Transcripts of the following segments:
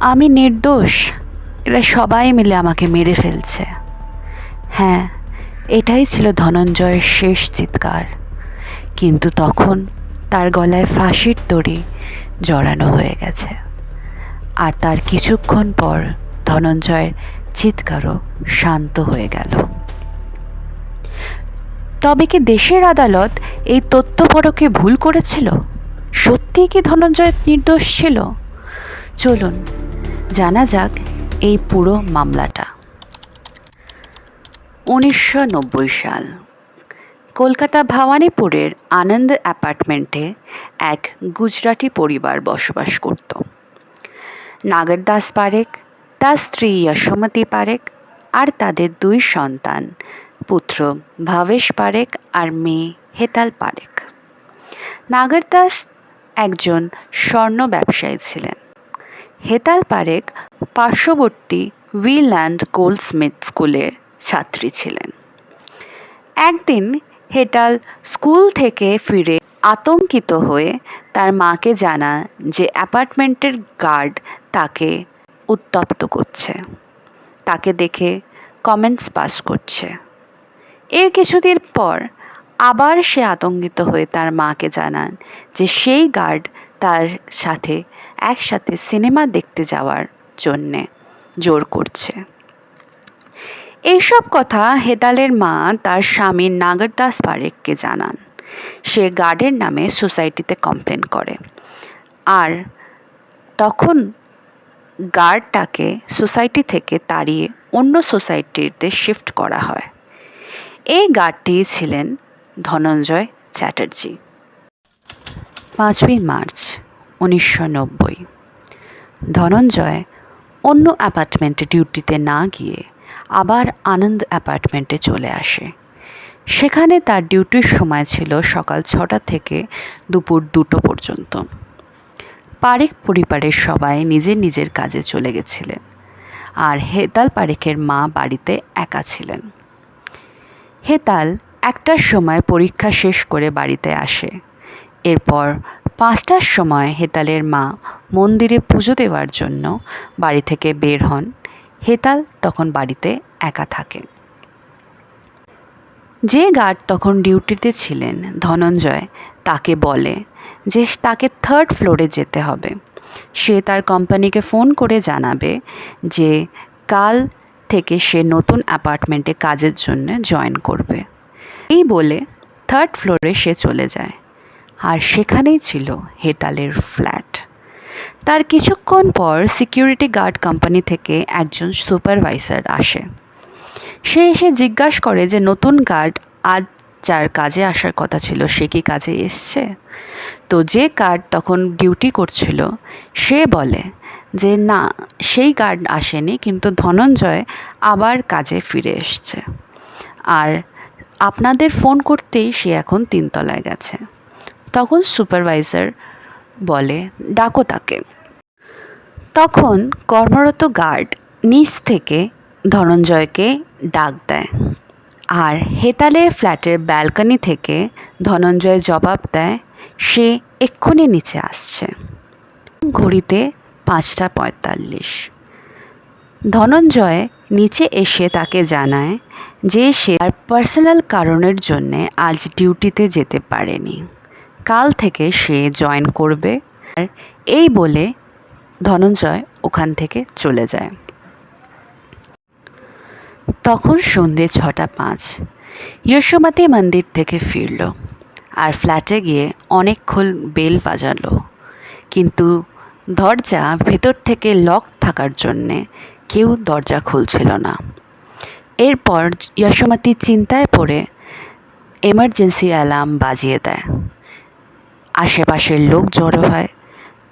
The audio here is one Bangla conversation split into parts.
আমি নির্দোষ। এরা সবাই মিলে আমাকে মেরে ফেলছে। হ্যাঁ এটাই ছিল ধনঞ্জয়ের শেষ চিৎকার। কিন্তু তখন তার গলায় ফাঁসির দড়ি জড়ানো হয়ে গেছে। আর তার কিছুক্ষণ পর ধনঞ্জয়ের চিৎকারও শান্ত হয়ে গেল। তবে কি দেশের আদালত এই তথ্য পরকে ভুল করেছিল? সত্যিই কি ধনঞ্জয় নির্দোষ ছিল? চলুন জানা যাক এই পুরো মামলাটা। উনিশশো নব্বই সাল, কলকাতা ভবানীপুরের আনন্দ অ্যাপার্টমেন্টে এক গুজরাটি পরিবার বসবাস করত। নাগর দাস পারেখ তার স্ত্রী যশোমতী পারেক আর তাদের দুই সন্তান, পুত্র ভাবেশ পারেক আর মেয়ে হেতাল পারেক। নাগরদাস একজন স্বর্ণ ব্যবসায়ী ছিলেন। হেতাল পারেখ পার্শ্ববর্তী উইল্যান্ড গোল্ডস্মিথ স্কুলের ছাত্রী ছিলেন। একদিন হেটাল স্কুল থেকে ফিরে আতঙ্কিত হয়ে তার মাকে জানান যে অ্যাপার্টমেন্টের গার্ড তাকে উত্তপ্ত করছে। তাকে দেখে কমেন্টস পাস করছে। এর কিছুদিন পর আবার সে আতঙ্কিত হয়ে তার মাকে জানান যে সেই গার্ড তার সাথে একসাথে সিনেমা দেখতে যাওয়ার জন্যে জোর করছে। এইসব কথা হেতালের মা তার স্বামী নাগরদাস পারেককে জানান। সে গার্ডের নামে সোসাইটিতে কমপ্লেন করে। আর তখন গার্ডটাকে সোসাইটি থেকে তাড়িয়ে অন্য সোসাইটিতে শিফট করা হয়। এই গার্ডটি ছিলেন ধনঞ্জয় চ্যাটার্জি। পাঁচই মার্চ উনিশশো নব্বই। ধনঞ্জয় অন্য অ্যাপার্টমেন্টে ডিউটিতে না গিয়ে আবার আনন্দ অ্যাপার্টমেন্টে চলে আসে। সেখানে তার ডিউটির সময় ছিল সকাল ছটা থেকে দুপুর দুটো পর্যন্ত। পারেখ পরিবারের সবাই নিজের নিজের কাজে চলে গেছিলেন আর হেতাল পারেখের মা বাড়িতে একা ছিলেন। হেতাল একটার সময় পরীক্ষা শেষ করে বাড়িতে আসে। এরপর পাঁচটার সময় হেতালের মা মন্দিরে পুজো দেওয়ার জন্য বাড়ি থেকে বের হন। হেতাল তখন বাড়িতে একা থাকে যে গার্ড তখন ডিউটিতে ছিলেন, ধনঞ্জয়, তাকে বলে যে তাকে থার্ড ফ্লোরে যেতে হবে। সে তার কোম্পানিকে ফোন করে জানাবে যে কাল থেকে সে নতুন অ্যাপার্টমেন্টে কাজের জন্য জয়েন করবে। এই বলে থার্ড ফ্লোরে সে চলে যায়। আর সেখানেই ছিল হেতালের ফ্ল্যাট। তার কিছুক্ষণ পর সিকিউরিটি গার্ড কোম্পানি থেকে একজন সুপারভাইজার আসে। সে এসে জিজ্ঞাসা করে যে, নতুন গার্ড আজ যার কাজে আসার কথা ছিল, সে কি কাজে এসছে? তো যে গার্ড তখন ডিউটি করছিল, সে বলে যে, না, সেই গার্ড আসেনি, কিন্তু ধনঞ্জয় আবার কাজে ফিরে এসছে। আর আপনাদের ফোন করতেই সে এখন তিনতলায় গেছে। তখন সুপারভাইজার বলে, ডাকো তাকে। তখন কর্মরত গার্ড নিচ থেকে ধনঞ্জয়কে ডাক দেয় আর হেতালের ফ্ল্যাটের ব্যালকনি থেকে ধনঞ্জয় জবাব দেয়, সে এক্ষুনি নিচে আসছে। ঘড়িতে পাঁচটা পঁয়তাল্লিশ। ধনঞ্জয় নিচে এসে তাকে জানায় যে সে তার পার্সোনাল কারণের জন্যে আজ ডিউটিতে যেতে পারেনি। কাল থেকে সে জয়েন করবে। আর এই বলে ধনঞ্জয় ওখান থেকে চলে যায়। তখন সন্ধে ছটা পাঁচ। যশোমতী মন্দির থেকে ফিরল আর ফ্ল্যাটে গিয়ে অনেকক্ষণ বেল বাজালো। কিন্তু দরজা ভেতর থেকে লক থাকার জন্যে কেউ দরজা খুলছিল না। এরপর যশোমতী চিন্তায় পড়ে, এমার্জেন্সি অ্যালার্ম বাজিয়ে দেয়। আশেপাশের লোক জড়ো হয়।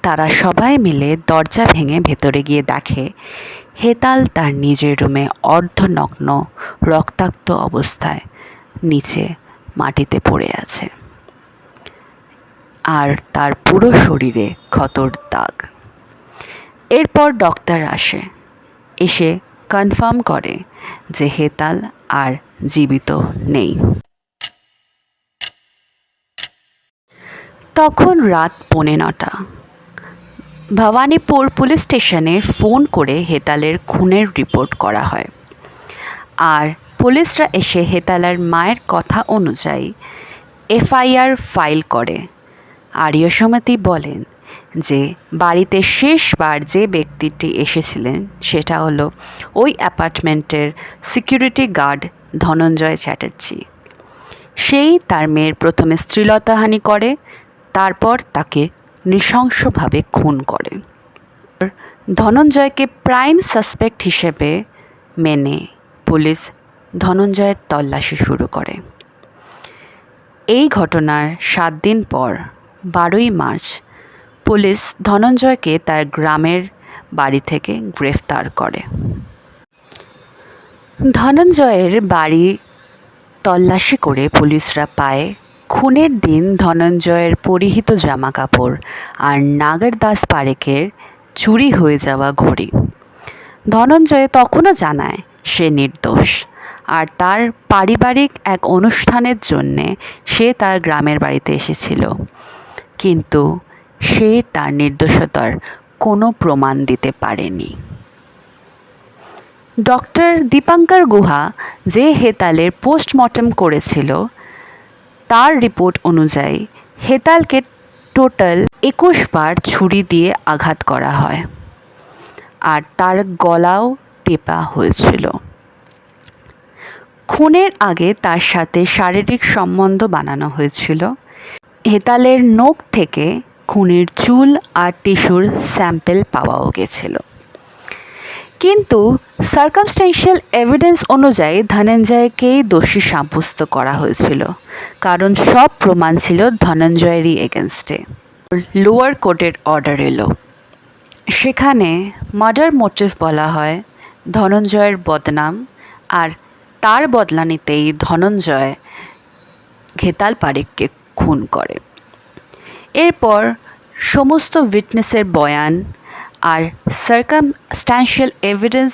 তারা সবাই মিলে দরজা ভেঙে ভেতরে গিয়ে দেখে, হেতাল তার নিজের রুমে অর্ধনগ্ন, রক্তাক্ত অবস্থায় নিচে মাটিতে পড়ে আছে। আর তার পুরো শরীরে ক্ষতর দাগ। এরপর ডক্টর আসে, এসে কনফার্ম করে যে হেতাল আর জীবিত নেই। তখন রাত পৌনে নটা। ভবানীপুর পুলিশ স্টেশনে ফোন করে হেতালের খুনের রিপোর্ট করা হয়। আর পুলিশরা এসে হেতালার মায়ের কথা অনুযায়ী এফআইআর ফাইল করে। আর্য সমিতি বলেন যে, বাড়িতে শেষবার যে ব্যক্তিটি এসেছিলেন সেটা হলো ওই অ্যাপার্টমেন্টের সিকিউরিটি গার্ড ধনঞ্জয় চ্যাটার্জি। সেই তার মেয়ের প্রথমে স্ত্রীলতাহানি করে তারপর তাকে নৃশংসভাবে খুন করে। ধনঞ্জয়কে প্রাইম সাসপেক্ট হিসেবে মেনে পুলিশ ধনঞ্জয়ের তল্লাশি শুরু করে। এই ঘটনার সাত দিন পর, বারোই মার্চ, পুলিশ ধনঞ্জয়কে তার গ্রামের বাড়ি থেকে গ্রেফতার করে। ধনঞ্জয়ের বাড়ি তল্লাশি করে পুলিশরা পায় খুনের দিন ধনঞ্জয়ের পরিহিত জামা কাপড় আর নাগর দাস পারেকের চুরি হয়ে যাওয়া ঘড়ি। ধনঞ্জয় তখনও জানায়, সে নির্দোষ। আর তার পারিবারিক এক অনুষ্ঠানের জন্যে সে তার গ্রামের বাড়িতে এসেছিল। কিন্তু সে তার নির্দোষতার কোনো প্রমাণ দিতে পারেনি। ডক্টর দীপাঙ্কর গুহা যে হেতালের পোস্টমর্টম করেছিল তার রিপোর্ট অনুযায়ী হেতালকে টোটাল একুশ বার ছুরি দিয়ে আঘাত করা হয়। আর তার গলাও টেপা হয়েছিল। খুনের আগে তার সাথে শারীরিক সম্বন্ধ বানানো হয়েছিল। হেতালের নখ থেকে খুনের চুল আর টিস্যুর স্যাম্পেল পাওয়াও গেছিল। কিন্তু সার্কামস্টেন্সিয়াল এভিডেন্স অনুযায়ী ধনঞ্জয়কেই দোষী সাব্যস্ত করা হয়েছিল। কারণ সব প্রমাণ ছিল ধনঞ্জয়েরই এগেনস্টে লোয়ার কোর্টের অর্ডার এলো। সেখানে মার্ডার মোটিভ বলা হয় ধনঞ্জয়ের বদনাম আর তার বদলা নিতেই ধনঞ্জয় ঘেতাল পারেককে খুন করে। এরপর সমস্ত উইটনেসের বয়ান আর সার্কামস্ট্যান্সিয়াল এভিডেন্স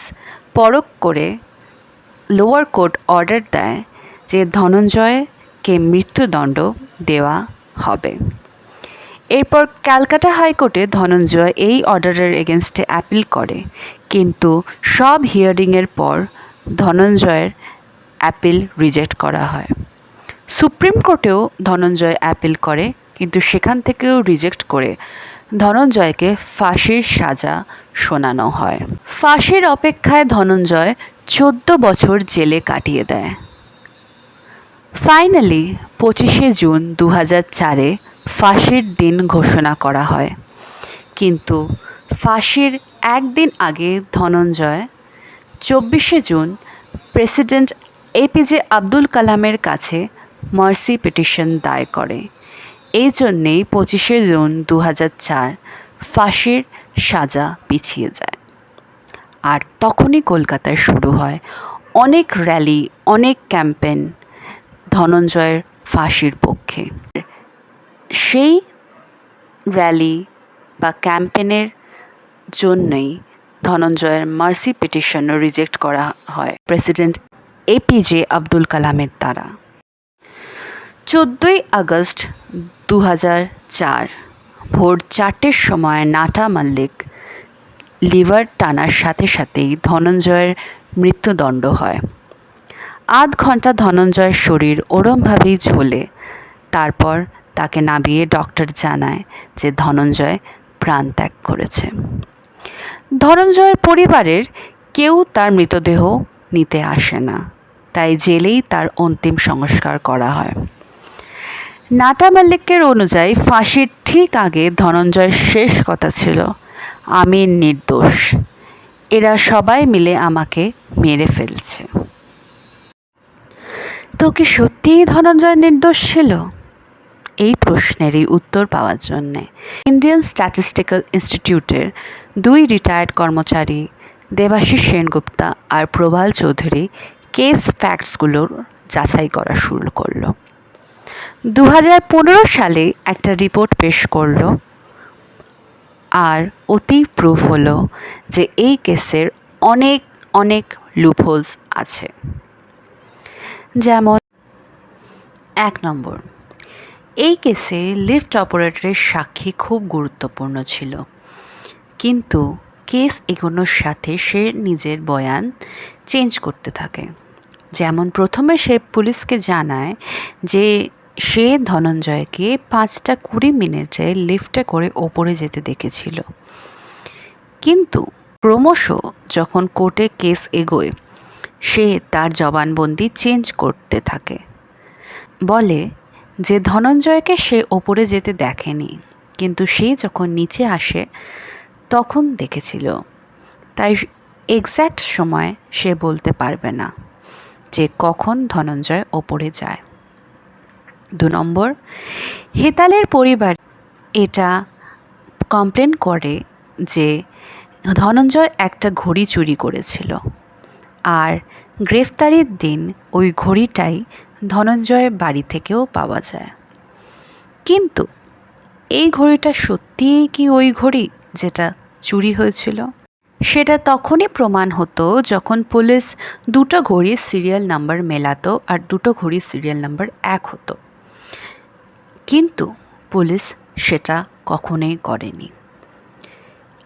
পরখ করে লোয়ার কোর্ট অর্ডার দেয় যে ধনঞ্জয়কে মৃত্যুদণ্ড দেওয়া হবে। এরপর ক্যালকাটা হাইকোর্টে ধনঞ্জয় এই অর্ডারের এগেনস্টে অ্যাপিল করে। কিন্তু সব হিয়ারিংয়ের পর ধনঞ্জয়ের অ্যাপিল রিজেক্ট করা হয়। সুপ্রিম কোর্টেও ধনঞ্জয় অ্যাপিল করে, কিন্তু সেখান থেকেও রিজেক্ট করে ধনঞ্জয়কে ফাঁসির সাজা শোনানো হয়। ফাঁসির অপেক্ষায় ধনঞ্জয় চোদ্দ বছর জেলে কাটিয়ে দেয়। ফাইনালি পঁচিশে জুন দু হাজার চারে ফাঁসির দিন ঘোষণা করা হয়। কিন্তু ফাঁসির একদিন আগে ধনঞ্জয় চব্বিশে জুন প্রেসিডেন্ট এপিজে আব্দুল কালামের কাছে মার্সি পিটিশন দায় করে। এই জন্যেই পঁচিশে জুন দু হাজার চার ফাঁসির সাজা পিছিয়ে যায়। আর তখনই কলকাতায় শুরু হয় অনেক র্যালি, অনেক ক্যাম্পেন ধনঞ্জয়ের ফাঁসির পক্ষে। সেই র্যালি বা ক্যাম্পেনের জন্যই ধনঞ্জয়ের মার্সি পিটিশন রিজেক্ট করা হয় প্রেসিডেন্ট এপিজে আব্দুল কালামের দ্বারা। চোদ্দোই আগস্ট দু চার, ভোর চারটের সময় নাটা মাল্লিক লিভার টানার সাথে সাথেই ধনঞ্জয়ের মৃত্যুদণ্ড হয়। আধ ঘণ্টা ধনঞ্জয়ের শরীর ওরমভাবেই ঝোলে। তারপর তাকে নামিয়ে ডক্টর জানায় যে ধনঞ্জয় প্রাণ ত্যাগ করেছে। ধনঞ্জয়ের পরিবারের কেউ তার মৃতদেহ নিতে আসে না। তাই জেলেই তার অন্তিম সংস্কার করা হয়। নাটা মাল্লিকের অনুযায়ী ফাঁসির ঠিক আগে ধনঞ্জয়ের শেষ কথা ছিল আমি নির্দোষ। এরা সবাই মিলে আমাকে মেরে ফেলছে। তো কি সত্যিই ধনঞ্জয় নির্দোষ ছিল? এই প্রশ্নেরই উত্তর পাওয়ার জন্যে ইন্ডিয়ান স্ট্যাটিস্টিক্যাল ইনস্টিটিউটের দুই রিটায়ার্ড কর্মচারী দেবাশিস সেনগুপ্তা আর প্রবাল চৌধুরী কেস ফ্যাক্টসগুলোর যাচাই করা শুরু করল। দু হাজার পনেরো সালে একটা রিপোর্ট পেশ করল আর অতি প্রুফ হলো যে এই কেসের অনেক অনেক লুপহোলস আছে। যেমন এক নম্বর, এই কেসে লিফট অপারেটরের সাক্ষী খুব গুরুত্বপূর্ণ ছিল। কিন্তু কেস এগোনোর সাথে সে নিজের বয়ান চেঞ্জ করতে থাকে। যেমন প্রথমে সে পুলিশকে জানায় যে সে ধনঞ্জয়কে পাঁচটা কুড়ি মিনিটে লিফটে করে ওপরে যেতে দেখেছিল। কিন্তু ক্রমশ যখন কোর্টে কেস এগোয়, সে তার জবানবন্দি চেঞ্জ করতে থাকে। বলে যে ধনঞ্জয়কে সে ওপরে যেতে দেখেনি, কিন্তু সে যখন নিচে আসে, তখন দেখেছিল। তাই এক্স্যাক্ট সময় সে বলতে পারবে না যে কখন ধনঞ্জয় ওপরে যায়। দু নম্বর। হেতালের পরিবার এটা কমপ্লেন করে যে ধনঞ্জয় একটা ঘড়ি চুরি করেছিল। আর গ্রেফতারির দিন ওই ঘড়িটাই ধনঞ্জয়ের বাড়ি থেকেও পাওয়া যায়। কিন্তু এই ঘড়িটা সত্যিই কি ওই ঘড়ি যেটা চুরি হয়েছিল? সেটা তখনই প্রমাণ হতো যখন পুলিশ দুটো ঘড়ির সিরিয়াল নাম্বার মেলাতো আর দুটো ঘড়ির সিরিয়াল নাম্বার এক হতো। কিন্তু পুলিশ সেটা কখনোই করেনি।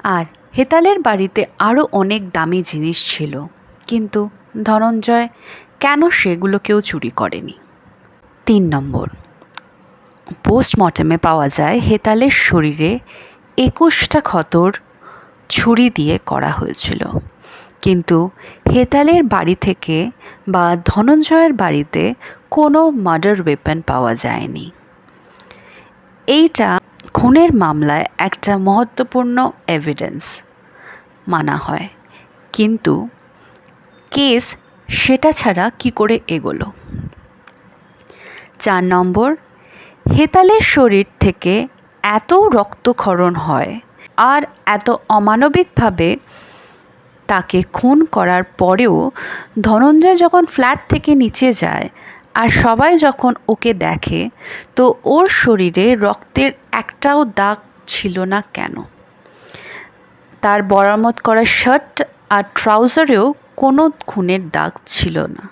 আর হেতালের বাড়িতে আরও অনেক দামি জিনিস ছিল, কিন্তু ধনঞ্জয় কেন সেগুলো কেউ চুরি করেনি? তিন নম্বর, পোস্টমর্টেমে পাওয়া যায় হেতালের শরীরে একুশটা ক্ষতর ছুরি দিয়ে করা হয়েছিল। কিন্তু হেতালের বাড়ি থেকে বা ধনঞ্জয়ের বাড়িতে কোনো মার্ডার ওয়েপন পাওয়া যায়নি। এইটা খুনের মামলায় একটা মহত্বপূর্ণ এভিডেন্স মানা হয়। কিন্তু কেস সেটা ছাড়া কি করে এগোলো? চার নম্বর, হেতালের শরীর থেকে এত রক্তক্ষরণ হয় আর এত অমানবিকভাবে তাকে খুন করার পরেও ধনঞ্জয় যখন ফ্ল্যাট থেকে নিচে যায় আর সবাই যখন ওকে দেখে, তো ওর শরীরে রক্তের একটাও দাগ ছিল না কেন? তার বরামত করা শার্ট আর ট্রাউজারেও কোনো খুনের দাগ ছিল না।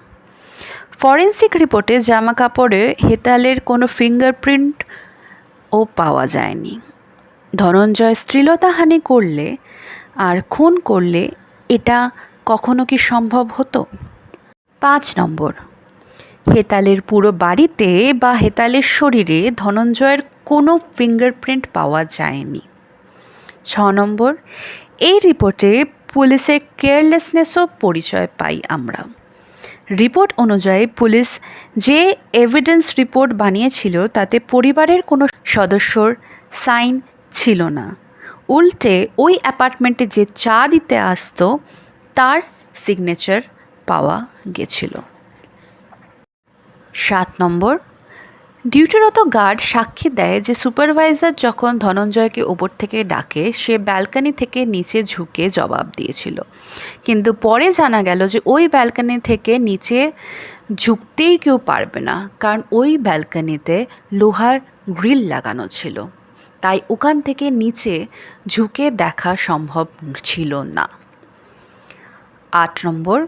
ফরেন্সিক রিপোর্টে জামা কাপড়ে হেতালের কোনো ফিঙ্গারপ্রিন্ট ও পাওয়া যায়নি। ধনঞ্জয় স্ত্রীলতাহানি করলে আর খুন করলে এটা কখনো কি সম্ভব হতো? পাঁচ নম্বর হেতালের পুরো বাড়িতে বা হেতালের শরীরে ধনঞ্জয়ের কোনো ফিঙ্গারপ্রিন্ট পাওয়া যায়নি। ছ নম্বর, এই রিপোর্টে পুলিশের কেয়ারলেসনেসও পরিচয় পাই আমরা। রিপোর্ট অনুযায়ী পুলিশ যে এভিডেন্স রিপোর্ট বানিয়েছিল তাতে পরিবারের কোনো সদস্যর সাইন ছিল না। উল্টে ওই অ্যাপার্টমেন্টে যে চা দিতে আসতো, তার সিগনেচার পাওয়া গেছিল। সাত নম্বর। ডিউটিরত গার্ড সাক্ষী দেয় যে সুপারভাইজার যখন ধনঞ্জয়কে ওপর থেকে ডাকে, সে ব্যালকানি থেকে নিচে ঝুঁকে জবাব দিয়েছিল। কিন্তু পরে জানা গেল যে ওই ব্যালকানি থেকে নিচে ঝুঁকতেই কেউ পারবে না, কারণ ওই ব্যালকানিতে লোহার গ্রিল লাগানো ছিল। তাই ওখান থেকে নিচে ঝুঁকে দেখা সম্ভব ছিল না। আট নম্বর।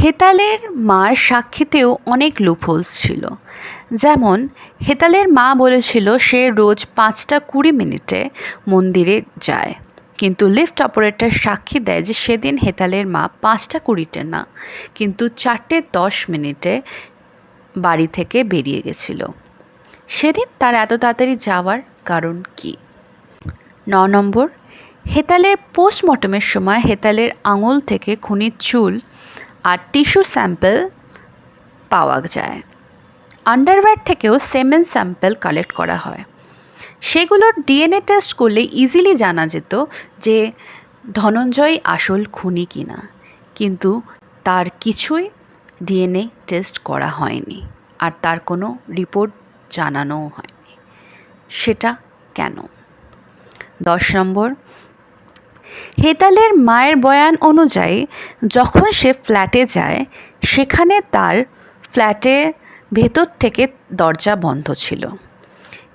হেতালের মার সাক্ষীতেও অনেক লুপহোলস ছিল। যেমন, হেতালের মা বলেছিল সে রোজ পাঁচটা কুড়ি মিনিটে মন্দিরে যায়। কিন্তু লিফট অপারেটর সাক্ষী দেয় যে সেদিন হেতালের মা পাঁচটা কুড়িতে না, কিন্তু চারটে দশ মিনিটে বাড়ি থেকে বেরিয়ে গেছিল। সেদিন তার এত তাড়াতাড়ি যাওয়ার কারণ কি? ন নম্বর, হেতালের পোস্টমর্টমের সময় হেতালের আঙুল থেকে খুনির চুল আর টিস্যু স্যাম্পেল পাওয়া যায়। আন্ডারওয়্যার থেকেও সেমেন স্যাম্পেল কালেক্ট করা হয়। সেগুলোর ডিএনএ টেস্ট করলে ইজিলি জানা যেত যে ধনঞ্জয় আসল খুনি কিনা, কিন্তু তার কিছুই ডিএনএ টেস্ট করা হয়নি আর তার কোনো রিপোর্ট জানানোও হয়নি। সেটা কেন? দশ নম্বর হেতালের মায়ের বয়ান অনুযায়ী, যখন সে ফ্ল্যাটে যায়, সেখানে তার ফ্ল্যাটে ভেতর থেকে দরজা বন্ধ ছিল।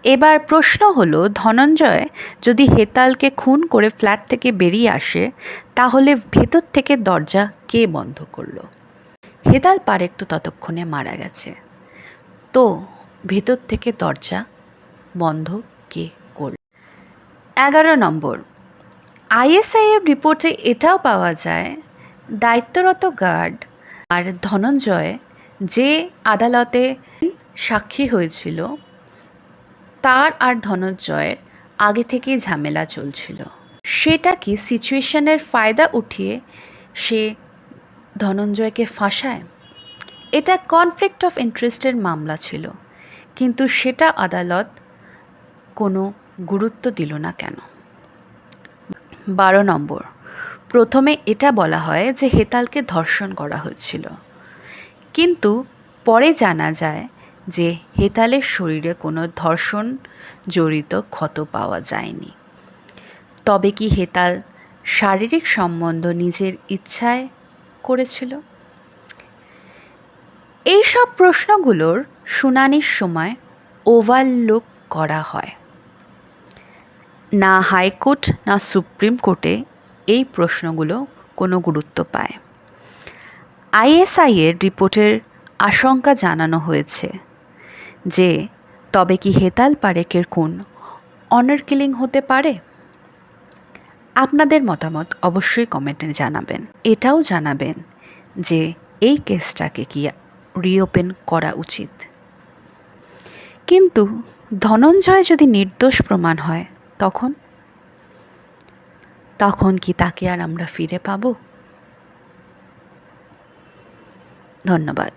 এবার প্রশ্ন হলো, ধনঞ্জয় যদি হেতালকে খুন করে ফ্ল্যাট থেকে বেরিয়ে আসে, তাহলে ভেতর থেকে দরজা কে বন্ধ করল? হেতাল পারেক তো ততক্ষণে মারা গেছে। তো ভেতর থেকে দরজা বন্ধ কে করল? এগারো নম্বর আইএসআইএর রিপোর্টে এটাও পাওয়া যায়, দায়িত্বরত গার্ড আর ধনঞ্জয় যে আদালতে সাক্ষী হয়েছিল, তার আর ধনঞ্জয়ের আগে থেকেই ঝামেলা চলছিল। সেটা কি সিচুয়েশনের ফায়দা উঠিয়ে সে ধনঞ্জয়কে ফাঁসায়? এটা কনফ্লিক্ট অফ ইন্টারেস্টের মামলা ছিল, কিন্তু সেটা আদালত কোনো গুরুত্ব দিল না কেন? বারো নম্বর। প্রথমে এটা বলা হয় যে হেতালকে ধর্ষণ করা হয়েছিল। কিন্তু পরে জানা যায় যে হেতালের শরীরে কোনো ধর্ষণ জড়িত ক্ষত পাওয়া যায়নি। তবে কি হেতাল শারীরিক সম্বন্ধ নিজের ইচ্ছায় করেছিল? এই সব প্রশ্নগুলোর শুনানির সময় ওভারলুক করা হয়। না হাইকোর্ট, না সুপ্রিম কোর্টে এই প্রশ্নগুলো কোনো গুরুত্ব পায়। আইএসআইয়ের রিপোর্টের আশঙ্কা জানানো হয়েছে যে, তবে কি হেতাল পারেকের খুন অনার কিলিং হতে পারে? আপনাদের মতামত অবশ্যই কমেন্টে জানাবেন। এটাও জানাবেন যে, এই কেসটাকে কি রিওপেন করা উচিত? কিন্তু ধনঞ্জয় যদি নির্দোষ প্রমাণ হয় তখন? তখন কি তাকে আর আমরা ফিরে পাব? ধন্যবাদ।